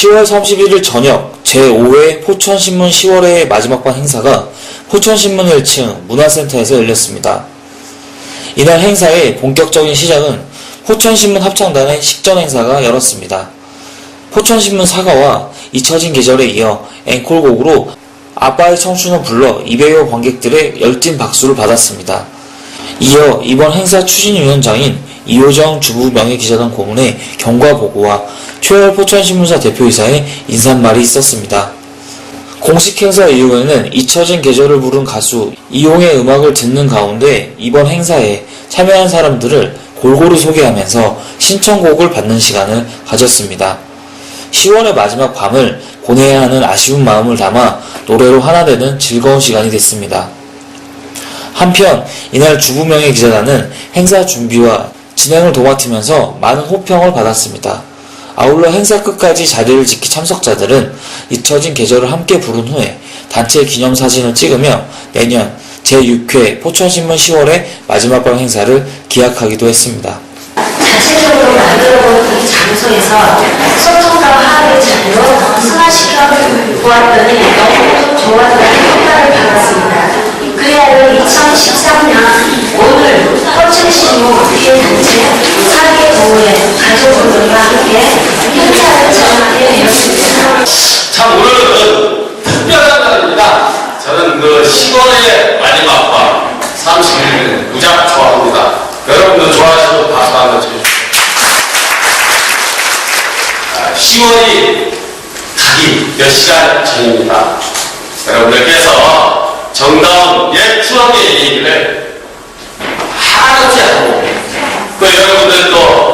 10월 31일 저녁 제5회 포천신문 10월의 마지막 반 행사가 포천신문 1층 문화센터에서 열렸습니다. 이날 행사의 본격적인 시작은 포천신문 합창단의 식전 행사가 열었습니다. 포천신문 사과와 잊혀진 계절에 이어 앵콜곡으로 아빠의 청춘을 불러 200여 관객들의 열띤 박수를 받았습니다. 이어 이번 행사 추진위원장인 이호정 주부 명예 기자단 고문의 경과 보고와 최월 포천신문사 대표이사의 인사말이 있었습니다. 공식 행사 이후에는 잊혀진 계절을 부른 가수 이용의 음악을 듣는 가운데 이번 행사에 참여한 사람들을 골고루 소개하면서 신청곡을 받는 시간을 가졌습니다. 10월의 마지막 밤을 보내야 하는 아쉬운 마음을 담아 노래로 하나 되는 즐거운 시간이 됐습니다. 한편 이날 주부명예 기자단은 행사 준비와 진행을 도맡으면서 많은 호평을 받았습니다. 아울러 행사 끝까지 자리를 지키 참석자들은 잊혀진 계절을 함께 부른 후에 단체 기념사진을 찍으며 내년 제6회 포천신문 10월의 마지막 밤 행사를 기약하기도 했습니다. 자체적으로 만들어본 이 장소에서 소통과 화합의 자리로 승화시켜 보았더니 너무 좋았다는 평가를 받았습니다. 그리하여 2013년 오늘 포천신문 피해단체 사계보호회 가족분들과 함께 행사를 정하게 되었습니다. 참 오늘은 특별한 날입니다. 저는 그 10월의 마지막 밤 30일 무작 좋아합니다. 여러분도 좋아하시면 박수 한번. 아, 10월이 가기 몇 시간 전입니다. 여러분들께서 정다운 옛 추억의 얘기를 하나도 하고 또 여러분들도